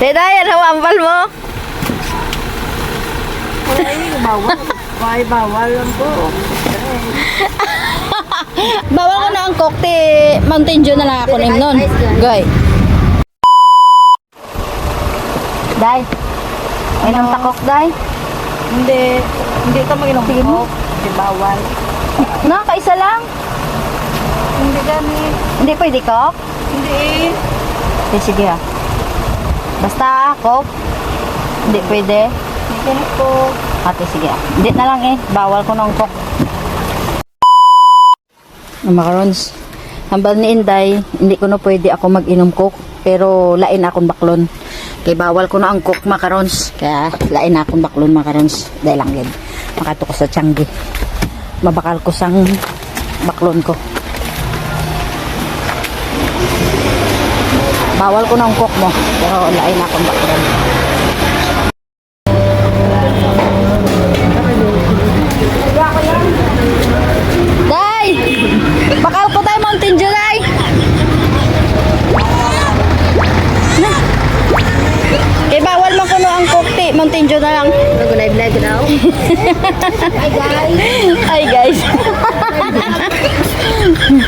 Tita, yan ang ampal mo. Ay, bawal. Why, bawal lang po. Bawal ko na ang kokte. Mountain Dew na lang ako nim nun. Goy. Day. Ay nang takok, Day. Hindi. Hindi ka mag-inom po. Hindi bawal. Na, kaisa lang. Hindi gani. Hindi pwede kok. Hindi. Okay, sige ha. Basta kok. Hindi pwede. Hindi po. Ate, sige. Hindi na lang eh. Bawal ko ng coke. Ang macarons. Hambal ni Inday, hindi ko na pwede ako mag-inom coke. Pero lain akong baklon. Kaya bawal ko na ang coke macarons. Kaya lain akong baklon macarons. Dahil lang yun. Makato ko sa tiyanggi. Mabakal ko sang baklon ko. Bawal ko na ang coke mo. Pero lain akong baklon. Day! Bakal ko tayo Mountain Dew, Day! Eh, bawal man kuno ang kokti. Mountain Dew na lang. Nag-live-live na. Ay, guys.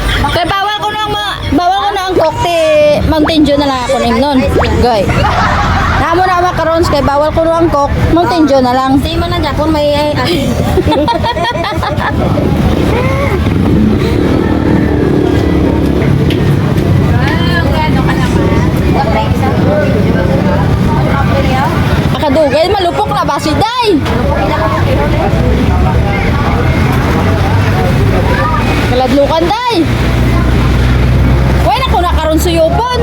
Mountain Dew na lang ako nim nun. Goy. Na ang macarons kay bawal ko na ang coke. Mountain Dew na lang. Hindi mo na Japon may ay Akadugay, malupok na ba si Day? Kaladlukan, Day. Suyopon.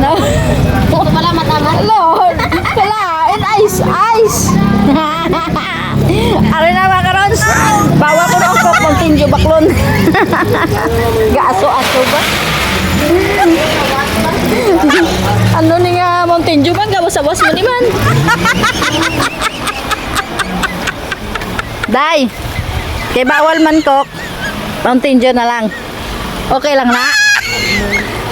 No. Ito pala matama. Lord, kalain, ice, ice. Ari na mga karons. Bawa ko kok, Mountain baklon. Gaaso-aso ba? ano ni nga Dew ba? Gawas-awas mo ni man. Day, kay bawal man kok. Mountain Dew na lang. Okay lang na.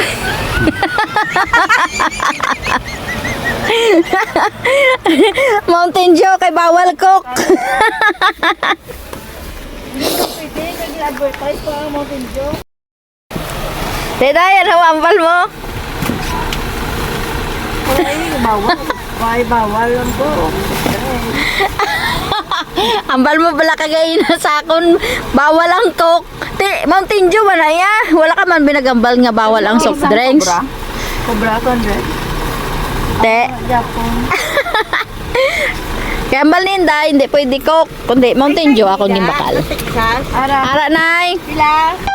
Mountain Dew kay bawal cook. Nag-advertise pa ang Mountain Dew. Tita, yan ang ampal mo. Ay, bawal. Why, bawal lang po. Ambal mo pala kagay na sa akon. Bawal ang cook. Ti, Mountain Dew man na ya. Wala ka man binagambal nga bawal ang soft drinks. Cobra. Cobra, conrad. Te, Japon. kaya ambal ni Inday, hindi pwede cook. Kundi Mountain Dew ako ng bakal. Ara. Ara, nay. Sila.